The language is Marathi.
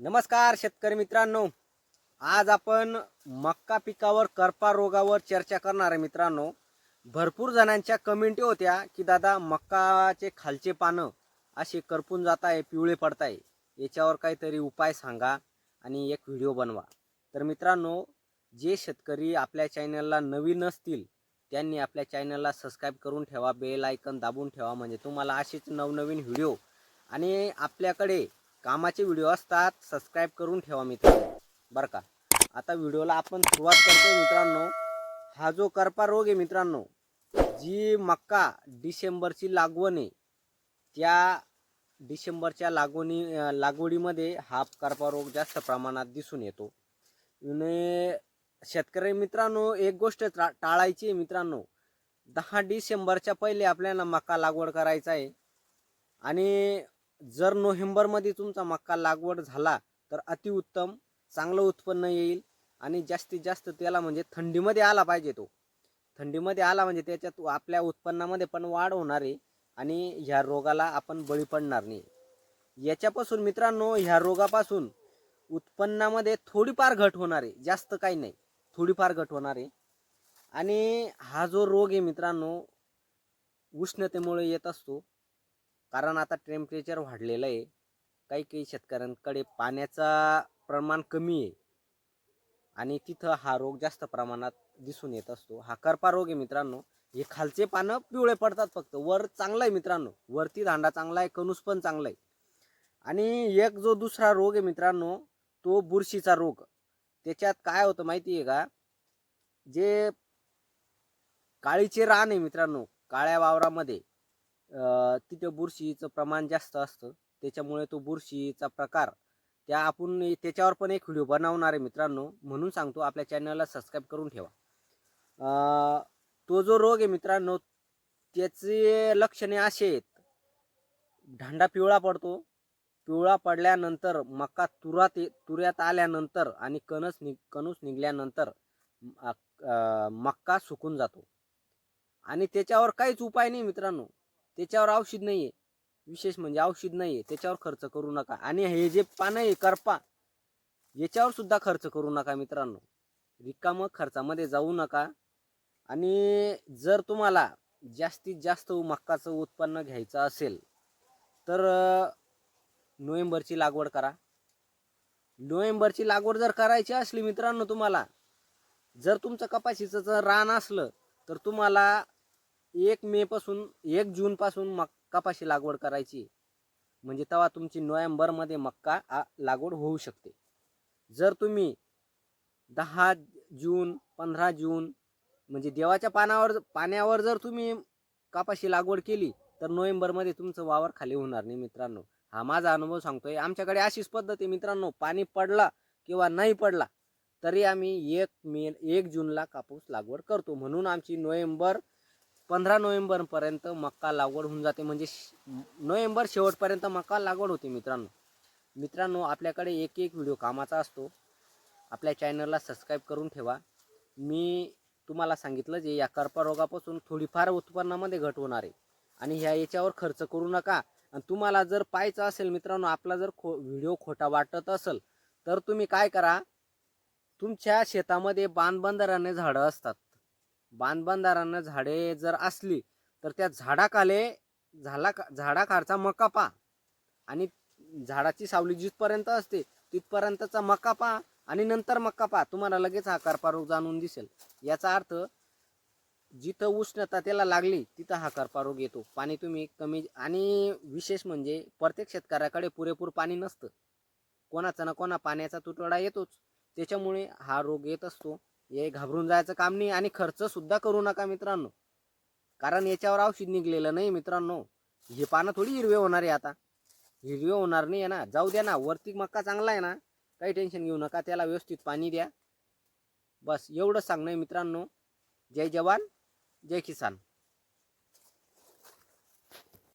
नमस्कार शेतकरी मित्रांनो. आज आपण मक्का पिकावर करपा रोगावर चर्चा करणार आहे मित्रांनो. भरपूर जणांच्या कमेंटी होत्या की दादा मक्काचे खालचे पानं असे करपून जात आहे पिवळे पडताय याच्यावर काहीतरी उपाय सांगा आणि एक व्हिडिओ बनवा. तर मित्रांनो जे शेतकरी आपल्या चॅनलला नवीन असतील त्यांनी आपल्या चॅनलला सबस्क्राईब करून ठेवा बेल आयकन दाबून ठेवा. म्हणजे तुम्हाला असेच नवनवीन व्हिडिओ आणि आपल्याकडे कामाचे व्हिडिओ असतात सबस्क्राईब करून ठेवा मित्रांनो. बरं का? आता व्हिडिओला आपण सुरुवात करतो मित्रांनो. हा जो करपा रोग आहे मित्रांनो जी मक्का डिसेंबरची लागवण आहे त्या डिसेंबरच्या लागवणी लागवडीमध्ये हा करपा रोग जास्त प्रमाणात दिसून येतो. शेतकरी मित्रांनो एक गोष्ट टा- टाळायची आहे मित्रांनो. दहा डिसेंबरच्या पहिले आपल्याला मका लागवड करायचा आहे. आणि जर नोव्हेंबरमध्ये तुमचा मक्का लागवड झाला तर अतिउत्तम चांगलं उत्पन्न येईल आणि जास्तीत जास्त त्याला म्हणजे थंडीमध्ये आला पाहिजे तो. थंडीमध्ये आला म्हणजे त्याच्यात आपल्या उत्पन्नामध्ये पण वाढ होणार आहे आणि ह्या रोगाला आपण बळी पडणार नाही. याच्यापासून मित्रांनो ह्या रोगापासून उत्पन्नामध्ये थोडीफार घट होणार आहे जास्त काही नाही थोडीफार घट होणार आहे. आणि हा जो रोग आहे मित्रांनो उष्णतेमुळे येत असतो कारण आता टेम्परेचर वाढलेलं आहे. काही काही शेतकऱ्यांकडे पाण्याचा प्रमाण कमी आहे. आणि तिथं हा रोग जास्त प्रमाणात दिसून येत असतो. हा करपा रोग आहे मित्रांनो. हे खालचे पानं पिवळे पडतात फक्त. वर चांगलं आहे मित्रांनो. वरती दांडा चांगला आहे कणूस पण चांगला आहे. आणि एक जो दुसरा रोग आहे मित्रांनो तो बुरशीचा रोग. त्याच्यात काय होतं माहिती आहे का? जे काळीचे रान आहे मित्रांनो काळ्या वावरामध्ये तिथं बुरशीचं प्रमाण जास्त असतं. त्याच्यामुळे तो बुरशीचा प्रकार त्या आपण त्याच्यावर पण एक व्हिडिओ बनवणार आहे मित्रांनो. म्हणून सांगतो आपल्या चॅनलला सबस्क्राईब करून ठेवा. तो जो रोग आहे मित्रांनो त्याचे लक्षणे असे आहेत. ढांडा पिवळा पडतो. पिवळा पडल्यानंतर मका तुरात ये- तुऱ्यात आल्यानंतर आणि कणस नि कणूस निघल्यानंतर म- मक्का सुकून जातो. आणि त्याच्यावर काहीच उपाय नाही मित्रांनो. त्याच्यावर औषध नाही आहे विशेष म्हणजे औषध नाही आहे त्याच्यावर खर्च करू नका. आणि हे जे पानं आहे करपा याच्यावर सुद्धा खर्च करू नका मित्रांनो. रिकाम खर्चामध्ये जाऊ नका. आणि जर तुम्हाला जास्तीत जास्त मक्काचं उत्पन्न घ्यायचं असेल तर नोव्हेंबरची लागवड करा. नोव्हेंबरची लागवड जर करायची असली मित्रांनो तुम्हाला जर तुमचं कपाशीचं जर रान असलं तर तुम्हाला एक मे पासून एक जून पासून मक कपाशी लागवड करायची. म्हणजे तेव्हा तुमची नोव्हेंबरमध्ये मक्का आ- लागवड होऊ शकते. जर तुम्ही दहा जून पंधरा जून म्हणजे देवाच्या पानावर पाण्यावर जर तुम्ही कापाशी लागवड केली तर नोव्हेंबरमध्ये तुमचं वावर खाली होणार नाही मित्रांनो. हा माझा अनुभव सांगतोय. आमच्याकडे अशीच पद्धत आहे मित्रांनो. पाणी पडला किंवा नाही पडला तरी आम्ही एक मे एक जूनला कापूस लागवड करतो. म्हणून आमची नोव्हेंबर पंधरा नोव्हेंबरपर्यंत मक्का लागवड होऊन जाते. म्हणजे नोव्हेंबर शेवटपर्यंत मक्का लागवड होते मित्रांनो. मित्रांनो आपल्याकडे एक एक व्हिडिओ कामाचा असतो. आपल्या चॅनलला सबस्क्राईब करून ठेवा. मी तुम्हाला सांगितलं जे या करपा रोगापासून थोडीफार उत्पन्नामध्ये घट होणार आहे. आणि ह्या याच्यावर खर्च करू नका. आणि तुम्हाला जर पाहायचं असेल मित्रांनो आपला जर खो व्हिडिओ खोटा वाटत असेल तर तुम्ही काय करा? तुमच्या शेतामध्ये बांधबंधाराने झाडं असतात. बांधबंधारानं झाडे जर असली तर त्या झाडाखाले झाला झाडाखालचा मका पा. आणि झाडाची सावली जिथपर्यंत असते तिथपर्यंतचा मका पा आणि नंतर मका पा. तुम्हाला लगेच हा करपा रोग जाणून दिसेल. याचा अर्थ जिथं उष्णता त्याला लागली तिथं हा करपा रोग येतो. पाणी तुम्ही कमी आणि विशेष म्हणजे प्रत्येक शेतकऱ्याकडे पुरेपूर पाणी नसतं. कोणाचा ना कोणा पाण्याचा तुटवडा येतोच. त्याच्यामुळे हा रोग येत असतो. हे घाबरून जायचं काम नाही आणि खर्च सुद्धा करू नका मित्रांनो. कारण याच्यावर औषध निघलेलं नाही मित्रांनो. हे पानं थोडी हिरवे होणार आहे आता. हिरवे होणार नाही आहे ना. जाऊ द्या ना. वरती मक्का चांगला आहे ना. काही टेन्शन घेऊ नका. त्याला व्यवस्थित पाणी द्या. बस एवढं सांगणं आहे मित्रांनो. जय जवान जय किसान.